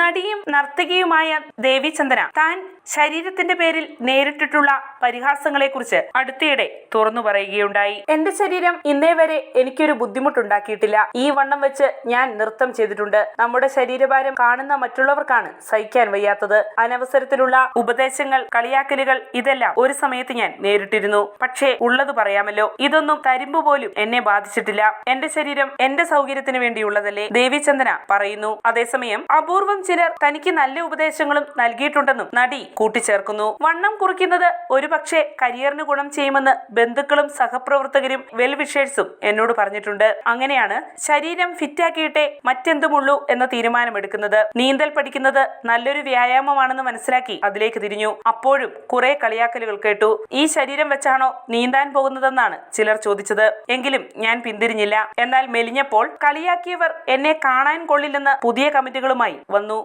നടിയും നർത്തകിയുമായ ദേവിചന്ദന താൻ ശരീരത്തിന്റെ പേരിൽ നേരിട്ടിട്ടുള്ള പരിഹാസങ്ങളെക്കുറിച്ച് അടുത്തിടെ തുറന്നു പറയുകയുണ്ടായി. എന്റെ ശരീരം ഇന്നേ വരെ എനിക്കൊരു ബുദ്ധിമുട്ടുണ്ടാക്കിയിട്ടില്ല. ഈ വണ്ണം വെച്ച് ഞാൻ നൃത്തം ചെയ്തിട്ടുണ്ട്. നമ്മുടെ ശരീരഭാരം കാണുന്ന മറ്റുള്ളവർക്കാണ് സഹിക്കാൻ വയ്യാത്തത്. അനവസരത്തിലുള്ള ഉപദേശങ്ങൾ കളിയാക്കലുകൾ ഇതെല്ലാം ഒരു സമയത്ത് ഞാൻ നേരിട്ടിരുന്നു. പക്ഷേ ഉള്ളത് പറയാമല്ലോ. ഇതൊന്നും തരിമ്പ് പോലും എന്നെ ബാധിച്ചിട്ടില്ല. എന്റെ ശരീരം എന്റെ സൗകര്യത്തിന് വേണ്ടിയുള്ളതല്ലേ? ദേവിചന്ദന പറയുന്നു. അതേസമയം അപൂർവം ചിലർ തനിക്ക് നല്ല ഉപദേശങ്ങളും നൽകിയിട്ടുണ്ടെന്നും നടി കൂട്ടിച്ചേർക്കുന്നു. വണ്ണം കുറിക്കുന്നത് ഒരുപക്ഷെ കരിയറിന് ഗുണം ചെയ്യുമെന്ന് ബന്ധുക്കളും സഹപ്രവർത്തകരും വെൽ വിഷേഴ്സും എന്നോട് പറഞ്ഞിട്ടുണ്ട്. അങ്ങനെയാണ് ശരീരം ഫിറ്റാക്കിയിട്ടേ മറ്റെന്തുമുള്ളൂ എന്ന തീരുമാനമെടുക്കുന്നത്. നീന്തൽ പഠിക്കുന്നത് നല്ലൊരു വ്യായാമമാണെന്ന് മനസ്സിലാക്കി അതിലേക്ക് തിരിഞ്ഞു. അപ്പോഴും കുറെ കളിയാക്കലുകൾ കേട്ടു. ഈ ശരീരം വെച്ചാണോ നീന്താൻ പോകുന്നതെന്നാണ് ചിലർ ചോദിച്ചത്. എങ്കിലും ഞാൻ പിന്തിരിഞ്ഞില്ല. എന്നാൽ മെലിഞ്ഞപ്പോൾ കളിയാക്കിയവർ എന്നെ കാണാൻ കൊള്ളില്ലെന്ന് പുതിയ കമ്മിറ്റികളുമായി വന്നു.